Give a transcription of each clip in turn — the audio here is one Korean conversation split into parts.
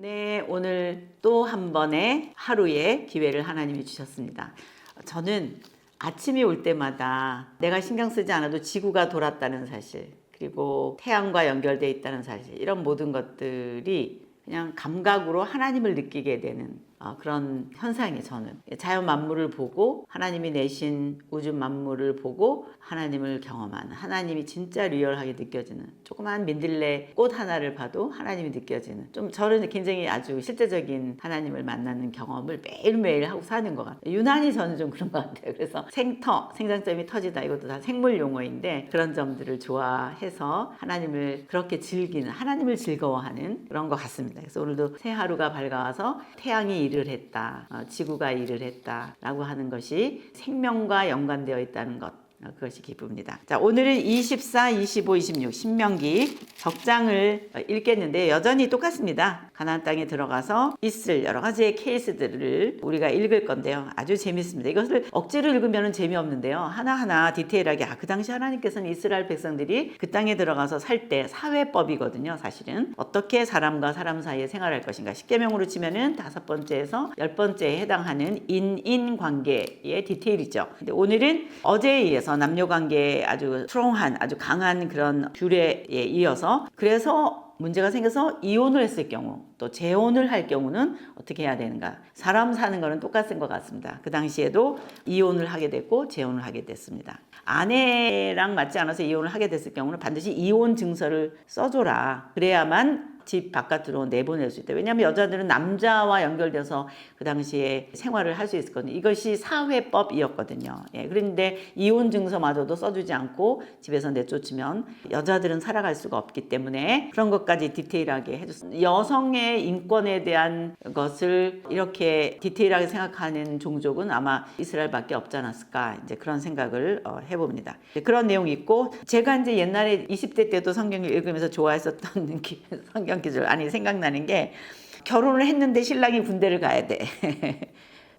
네, 오늘 또 한 번의 하루의 기회를 하나님이 주셨습니다. 저는 아침이 올 때마다 내가 신경 쓰지 않아도 지구가 돌았다는 사실, 그리고 태양과 연결돼 있다는 사실, 이런 모든 것들이 그냥 감각으로 하나님을 느끼게 되는 어, 그런 현상이 저는 자연 만물을 보고 하나님이 내신 우주 만물을 보고 하나님을 경험하는 하나님이 진짜 리얼하게 느껴지는 조그만 민들레 꽃 하나를 봐도 하나님이 느껴지는 좀 저는 굉장히 아주 실제적인 하나님을 만나는 경험을 매일매일 하고 사는 것 같아요. 유난히 저는 좀 그런 것 같아요. 그래서 생터, 생장점이 터지다 이것도 다 생물 용어인데 그런 점들을 좋아해서 하나님을 그렇게 즐기는 하나님을 즐거워하는 그런 것 같습니다. 그래서 오늘도 새 하루가 밝아와서 태양이 일을 했다, 어, 지구가 일을 했다라고 하는 것이 생명과 연관되어 있다는 것. 어, 그것이 기쁩니다. 자, 오늘은 24, 25, 26 신명기 적장을 어, 읽겠는데 여전히 똑같습니다. 가나안 땅에 들어가서 있을 여러 가지의 케이스들을 우리가 읽을 건데요. 아주 재밌습니다. 이것을 억지로 읽으면 재미없는데요. 하나하나 디테일하게 아, 그 당시 하나님께서는 이스라엘 백성들이 그 땅에 들어가서 살 때 사회법이거든요. 사실은 어떻게 사람과 사람 사이에 생활할 것인가. 십계명으로 치면은 다섯 번째에서 열 번째에 해당하는 인인 관계의 디테일이죠. 근데 오늘은 어제에 이어서 남녀 관계에 아주 스트롱한 아주 강한 그런 규례에 이어서 그래서 문제가 생겨서 이혼을 했을 경우 또 재혼을 할 경우는 어떻게 해야 되는가. 사람 사는 거는 똑같은 것 같습니다. 그 당시에도 이혼을 하게 됐고 재혼을 하게 됐습니다. 아내랑 맞지 않아서 이혼을 하게 됐을 경우는 반드시 이혼 증서를 써줘라. 그래야만 집 바깥으로 내보낼 수 있다. 왜냐하면 여자들은 남자와 연결돼서 그 당시에 생활을 할 수 있었거든요. 이것이 사회법이었거든요. 예, 그런데 이혼 증서마저도 써주지 않고 집에서 내쫓으면 여자들은 살아갈 수가 없기 때문에 그런 것까지 디테일하게 해줬습니다. 여성의 인권에 대한 것을 이렇게 디테일하게 생각하는 종족은 아마 이스라엘밖에 없지 않았을까 이제 그런 생각을 어, 해봅니다. 그런 내용이 있고 제가 이제 옛날에 20대 때도 성경을 읽으면서 좋아했었던 기- 성경 기절 아니 생각나는 게 결혼을 했는데 신랑이 군대를 가야 돼.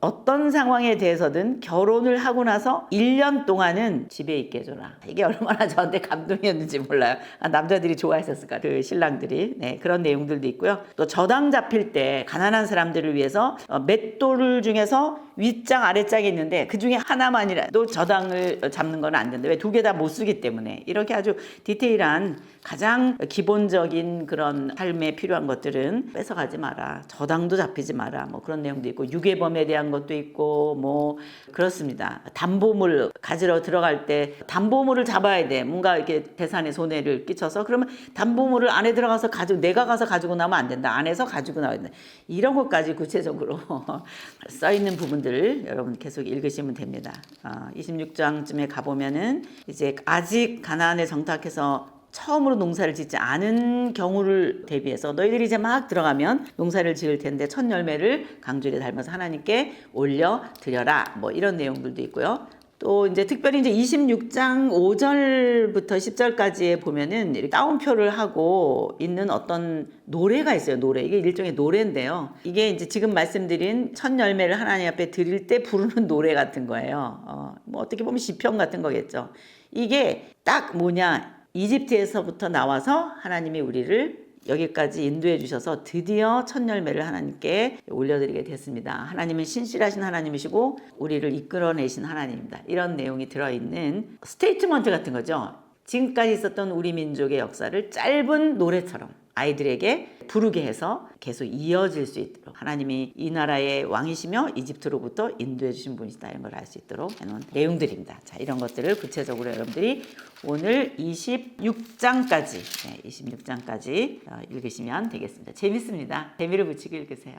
어떤 상황에 대해서든 결혼을 하고 나서 1년 동안은 집에 있게 해줘라. 이게 얼마나 저한테 감동이었는지 몰라요. 아, 남자들이 좋아했었을까, 그 신랑들이. 네, 그런 내용들도 있고요. 또 저당 잡힐 때 가난한 사람들을 위해서 어, 맷돌 중에서 윗장, 아랫장이 있는데 그 중에 하나만이라도 저당을 잡는 건 안 된다. 왜 두 개 다 못 쓰기 때문에. 이렇게 아주 디테일한 가장 기본적인 그런 삶에 필요한 것들은 뺏어가지 마라. 저당도 잡히지 마라. 뭐 그런 내용도 있고 유괴범에 대한 것도 있고 뭐 그렇습니다. 담보물 가지러 들어갈 때 담보물을 잡아야 돼. 뭔가 이렇게 대산에 손해를 끼쳐서 그러면 담보물을 안에 들어가서 가지고 내가 가서 가지고 나면 안 된다. 안에서 가지고 나와야 된다. 이런 것까지 구체적으로 써 있는 부분들을 여러분 계속 읽으시면 됩니다. 어, 26장쯤에 가보면은 이제 아직 가나안에 정착해서 처음으로 농사를 짓지 않은 경우를 대비해서 너희들이 이제 막 들어가면 농사를 지을 텐데 첫 열매를 강줄에 닮아서 하나님께 올려 드려라. 뭐 이런 내용들도 있고요. 또 이제 특별히 이제 26장 5절부터 10절까지에 보면은 따옴표를 하고 있는 어떤 노래가 있어요. 노래. 이게 일종의 노래인데요. 이게 이제 지금 말씀드린 첫 열매를 하나님 앞에 드릴 때 부르는 노래 같은 거예요. 어, 뭐 어떻게 보면 시편 같은 거겠죠. 이게 딱 뭐냐. 이집트에서부터 나와서 하나님이 우리를 여기까지 인도해 주셔서 드디어 첫 열매를 하나님께 올려드리게 됐습니다. 하나님은 신실하신 하나님이시고 우리를 이끌어내신 하나님입니다. 이런 내용이 들어있는 스테이트먼트 같은 거죠. 지금까지 있었던 우리 민족의 역사를 짧은 노래처럼 아이들에게 부르게 해서 계속 이어질 수 있도록 하나님이 이 나라의 왕이시며 이집트로부터 인도해 주신 분이시다 이런 걸 알 수 있도록 해놓은 내용들입니다. 자 이런 것들을 구체적으로 여러분들이 오늘 26장까지 네, 26장까지 어, 읽으시면 되겠습니다. 재밌습니다. 재미를 붙이고 읽으세요.